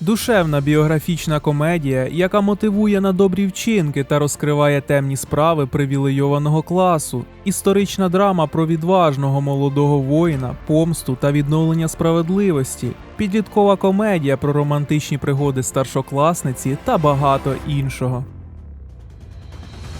Душевна біографічна комедія, яка мотивує на добрі вчинки та розкриває темні справи привілейованого класу, історична драма про відважного молодого воїна, помсту та відновлення справедливості, підліткова комедія про романтичні пригоди старшокласниці та багато іншого.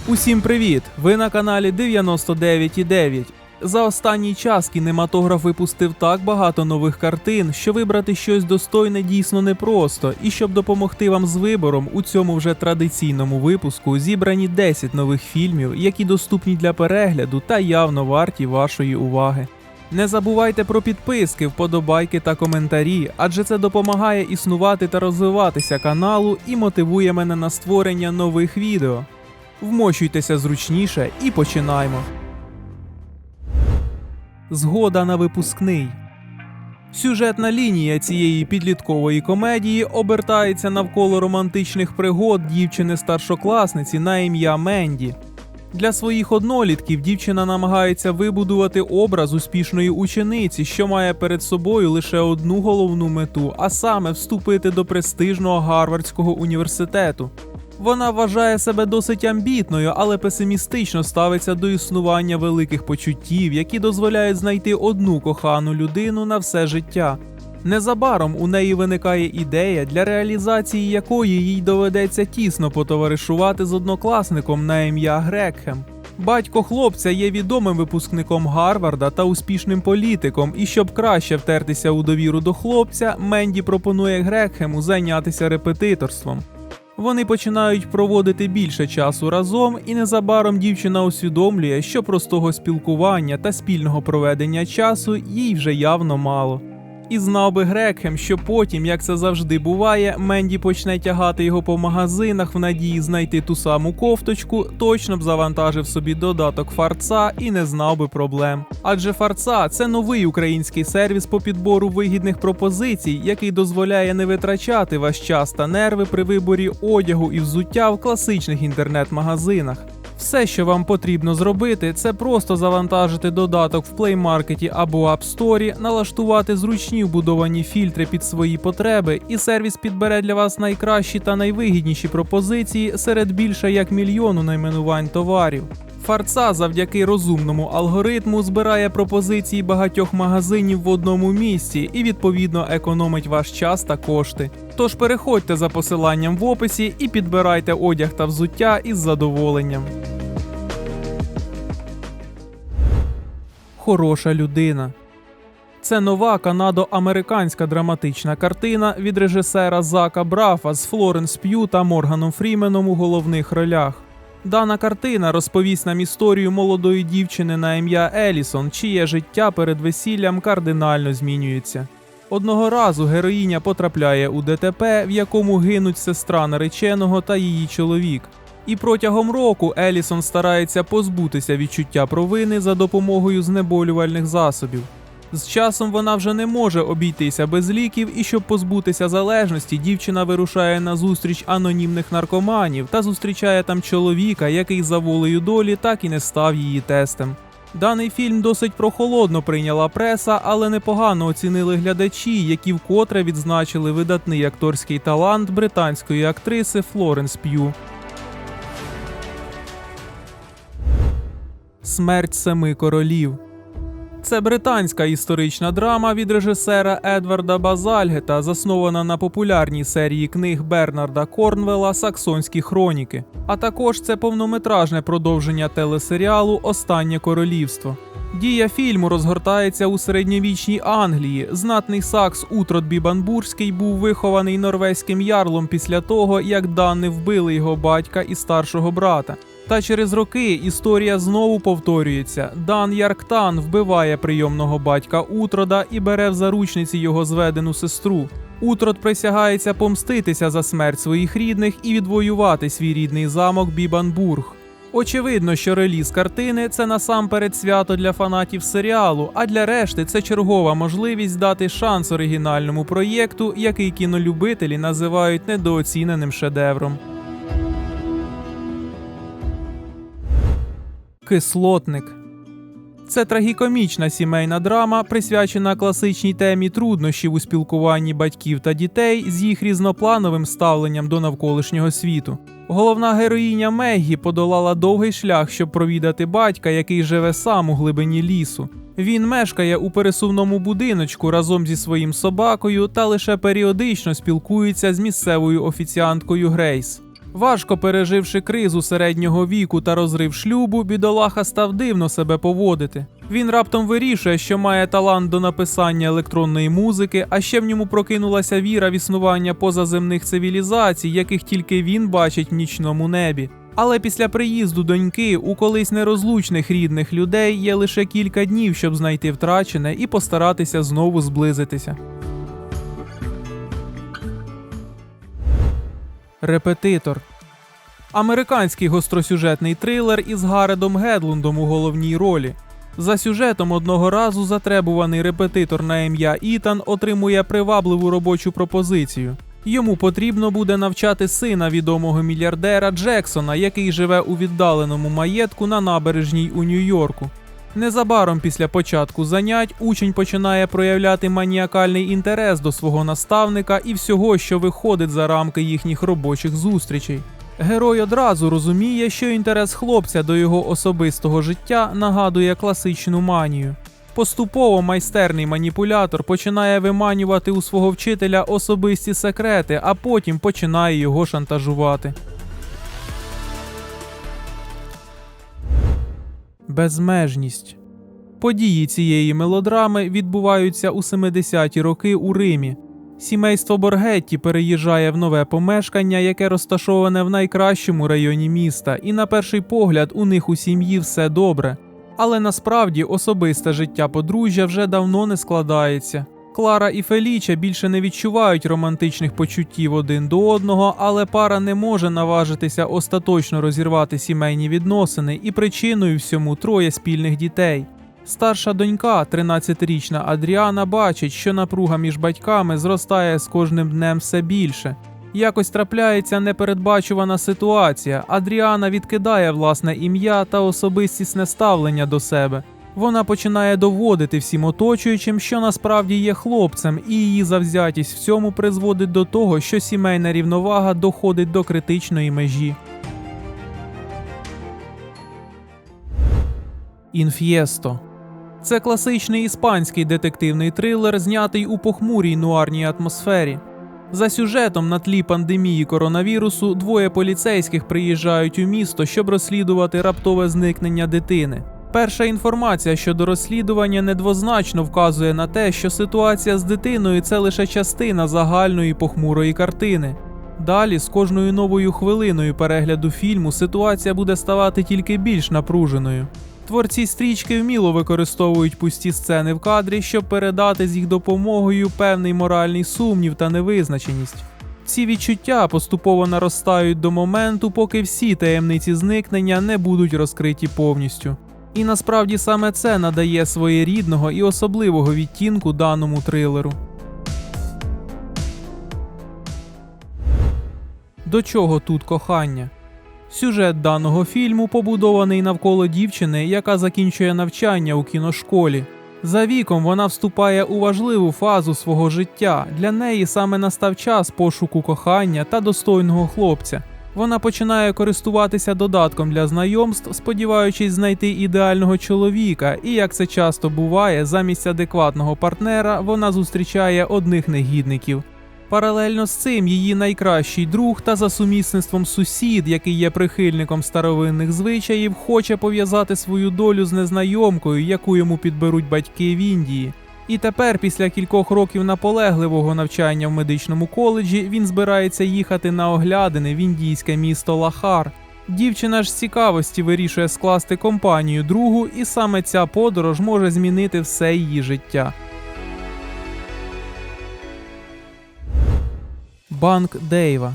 Усім привіт! Ви на каналі 99,9. За останній час кінематограф випустив так багато нових картин, що вибрати щось достойне дійсно непросто. І щоб допомогти вам з вибором, у цьому вже традиційному випуску зібрані 10 нових фільмів, які доступні для перегляду та явно варті вашої уваги. Не забувайте про підписки, вподобайки та коментарі, адже це допомагає існувати та розвиватися каналу і мотивує мене на створення нових відео. Вмощуйтеся зручніше і починаємо. Згода на випускний. Сюжетна лінія цієї підліткової комедії обертається навколо романтичних пригод дівчини-старшокласниці на ім'я Менді. Для своїх однолітків дівчина намагається вибудувати образ успішної учениці, що має перед собою лише одну головну мету, а саме вступити до престижного Гарвардського університету. Вона вважає себе досить амбітною, але песимістично ставиться до існування великих почуттів, які дозволяють знайти одну кохану людину на все життя. Незабаром у неї виникає ідея, для реалізації якої їй доведеться тісно потоваришувати з однокласником на ім'я Грекхем. Батько хлопця є відомим випускником Гарварда та успішним політиком, і щоб краще втертися у довіру до хлопця, Менді пропонує Грекхему зайнятися репетиторством. Вони починають проводити більше часу разом, і незабаром дівчина усвідомлює, що простого спілкування та спільного проведення часу їй вже явно мало. І знав би Грекхем, що потім, як це завжди буває, Менді почне тягати його по магазинах в надії знайти ту саму кофточку, точно б завантажив собі додаток фарца і не знав би проблем. Адже фарца це новий український сервіс по підбору вигідних пропозицій, який дозволяє не витрачати ваш час та нерви при виборі одягу і взуття в класичних інтернет-магазинах. Все, що вам потрібно зробити, це просто завантажити додаток в Play Market або App Store, налаштувати зручні вбудовані фільтри під свої потреби, і сервіс підбере для вас найкращі та найвигідніші пропозиції серед більше як мільйону найменувань товарів. Фарца завдяки розумному алгоритму збирає пропозиції багатьох магазинів в одному місці і відповідно економить ваш час та кошти. Тож переходьте за посиланням в описі і підбирайте одяг та взуття із задоволенням. Хороша людина. Це нова канадо-американська драматична картина від режисера Зака Брафа з Флоренс П'ю та Морганом Фріменом у головних ролях. Дана картина розповість нам історію молодої дівчини на ім'я Елісон, чиє життя перед весіллям кардинально змінюється. Одного разу героїня потрапляє у ДТП, в якому гинуть сестра нареченого та її чоловік. І протягом року Елісон старається позбутися відчуття провини за допомогою знеболювальних засобів. З часом вона вже не може обійтися без ліків, і щоб позбутися залежності, дівчина вирушає на зустріч анонімних наркоманів та зустрічає там чоловіка, який за волею долі так і не став її тестем. Даний фільм досить прохолодно прийняла преса, але непогано оцінили глядачі, які вкотре відзначили видатний акторський талант британської актриси Флоренс П'ю. Смерть семи королів. Це британська історична драма від режисера Едварда Базальгета, заснована на популярній серії книг Бернарда Корнвелла Саксонські хроніки. А також це повнометражне продовження телесеріалу Останнє королівство. Дія фільму розгортається у середньовічній Англії. Знатний сакс Утрот Бібанбурський був вихований норвезьким ярлом після того, як Дани вбили його батька і старшого брата. Та через роки історія знову повторюється. Дан Ярктан вбиває прийомного батька Утрода і бере в заручниці його зведену сестру. Утрод присягається помститися за смерть своїх рідних і відвоювати свій рідний замок Бібанбург. Очевидно, що реліз картини це насамперед свято для фанатів серіалу, а для решти це чергова можливість дати шанс оригінальному проєкту, який кінолюбителі називають недооціненим шедевром. Кислотник. Це трагікомічна сімейна драма, присвячена класичній темі труднощів у спілкуванні батьків та дітей з їх різноплановим ставленням до навколишнього світу. Головна героїня Меггі подолала довгий шлях, щоб провідати батька, який живе сам у глибині лісу. Він мешкає у пересувному будиночку разом зі своїм собакою та лише періодично спілкується з місцевою офіціанткою Грейс. Важко переживши кризу середнього віку та розрив шлюбу, бідолаха став дивно себе поводити. Він раптом вирішує, що має талант до написання електронної музики, а ще в ньому прокинулася віра в існування позаземних цивілізацій, яких тільки він бачить в нічному небі. Але після приїзду доньки у колись нерозлучних рідних людей є лише кілька днів, щоб знайти втрачене і постаратися знову зблизитися. Репетитор. Американський гостросюжетний трилер із Гаредом Гедлундом у головній ролі. За сюжетом одного разу затребуваний репетитор на ім'я Ітан отримує привабливу робочу пропозицію. Йому потрібно буде навчати сина відомого мільярдера Джексона, який живе у віддаленому маєтку на набережній у Нью-Йорку. Незабаром після початку занять учень починає проявляти маніакальний інтерес до свого наставника і всього, що виходить за рамки їхніх робочих зустрічей. Герой одразу розуміє, що інтерес хлопця до його особистого життя нагадує класичну манію. Поступово майстерний маніпулятор починає виманювати у свого вчителя особисті секрети, а потім починає його шантажувати. Безмежність. Події цієї мелодрами відбуваються у 70-ті роки у Римі. Сімейство Боргетті переїжджає в нове помешкання, яке розташоване в найкращому районі міста, і на перший погляд у них у сім'ї все добре. Але насправді особисте життя подружжя вже давно не складається. Клара і Феліча більше не відчувають романтичних почуттів один до одного, але пара не може наважитися остаточно розірвати сімейні відносини, і причиною всьому троє спільних дітей. Старша донька, 13-річна Адріана, бачить, що напруга між батьками зростає з кожним днем все більше. Якось трапляється непередбачувана ситуація. Адріана відкидає власне ім'я та особистісне ставлення до себе. Вона починає доводити всім оточуючим, що насправді є хлопцем, і її завзятість в цьому призводить до того, що сімейна рівновага доходить до критичної межі. Інф'єсто це класичний іспанський детективний трилер, знятий у похмурій нуарній атмосфері. За сюжетом на тлі пандемії коронавірусу двоє поліцейських приїжджають у місто, щоб розслідувати раптове зникнення дитини. Перша інформація щодо розслідування недвозначно вказує на те, що ситуація з дитиною це лише частина загальної похмурої картини. Далі, з кожною новою хвилиною перегляду фільму, ситуація буде ставати тільки більш напруженою. Творці стрічки вміло використовують пусті сцени в кадрі, щоб передати з їх допомогою певний моральний сумнів та невизначеність. Ці відчуття поступово наростають до моменту, поки всі таємниці зникнення не будуть розкриті повністю. І насправді саме це надає своєрідного і особливого відтінку даному трилеру. До чого тут кохання? Сюжет даного фільму побудований навколо дівчини, яка закінчує навчання у кіношколі. За віком вона вступає у важливу фазу свого життя. Для неї саме настав час пошуку кохання та достойного хлопця. Вона починає користуватися додатком для знайомств, сподіваючись знайти ідеального чоловіка, і як це часто буває, замість адекватного партнера вона зустрічає одних негідників. Паралельно з цим її найкращий друг та за сумісництвом сусід, який є прихильником старовинних звичаїв, хоче пов'язати свою долю з незнайомкою, яку йому підберуть батьки в Індії. І тепер, після кількох років наполегливого навчання в медичному коледжі, він збирається їхати на оглядини в індійське місто Лахар. Дівчина ж з цікавості вирішує скласти компанію другу, і саме ця подорож може змінити все її життя. Банк Дейва.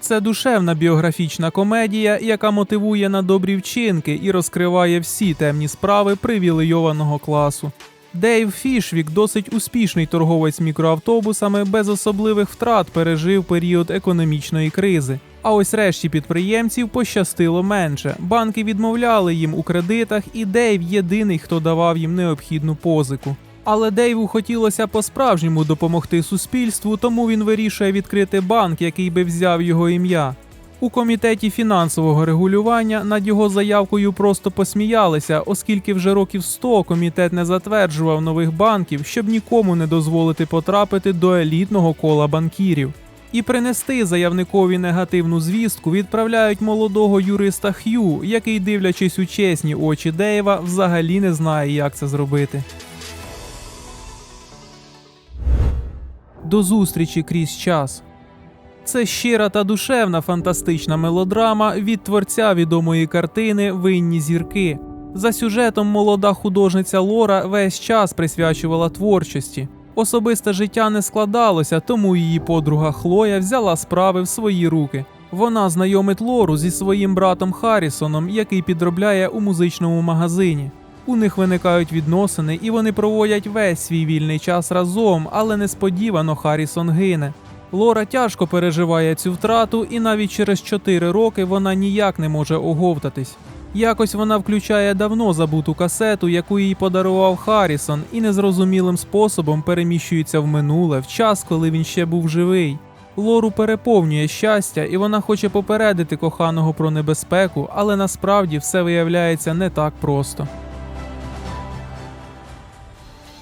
Це душевна біографічна комедія, яка мотивує на добрі вчинки і розкриває всі темні справи привілейованого класу. Дейв Фішвік, досить успішний торговець мікроавтобусами, без особливих втрат пережив період економічної кризи. А ось решті підприємців пощастило менше. Банки відмовляли їм у кредитах, і Дейв єдиний, хто давав їм необхідну позику. Але Дейву хотілося по-справжньому допомогти суспільству, тому він вирішує відкрити банк, який би взяв його ім'я. У комітеті фінансового регулювання над його заявкою просто посміялися, оскільки вже років 100 комітет не затверджував нових банків, щоб нікому не дозволити потрапити до елітного кола банкірів. І принести заявникові негативну звістку відправляють молодого юриста Х'ю, який, дивлячись у чесні очі Дейва, взагалі не знає, як це зробити. До зустрічі крізь час. Це щира та душевна фантастична мелодрама від творця відомої картини Винні зірки. За сюжетом молода художниця Лора весь час присвячувала творчості. Особисте життя не складалося, тому її подруга Хлоя взяла справи в свої руки. Вона знайомить Лору зі своїм братом Харрісоном, який підробляє у музичному магазині. У них виникають відносини, і вони проводять весь свій вільний час разом, але несподівано Харрісон гине. Лора тяжко переживає цю втрату, і навіть через 4 роки вона ніяк не може оговтатись. Якось вона включає давно забуту касету, яку їй подарував Харрісон, і незрозумілим способом переміщується в минуле, в час, коли він ще був живий. Лору переповнює щастя, і вона хоче попередити коханого про небезпеку, але насправді все виявляється не так просто.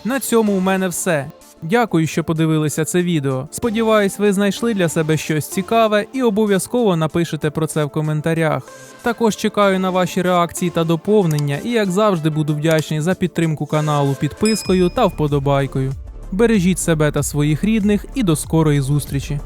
На цьому у мене все. Дякую, що подивилися це відео. Сподіваюсь, ви знайшли для себе щось цікаве і обов'язково напишете про це в коментарях. Також чекаю на ваші реакції та доповнення, і як завжди буду вдячний за підтримку каналу підпискою та вподобайкою. Бережіть себе та своїх рідних і до скорої зустрічі!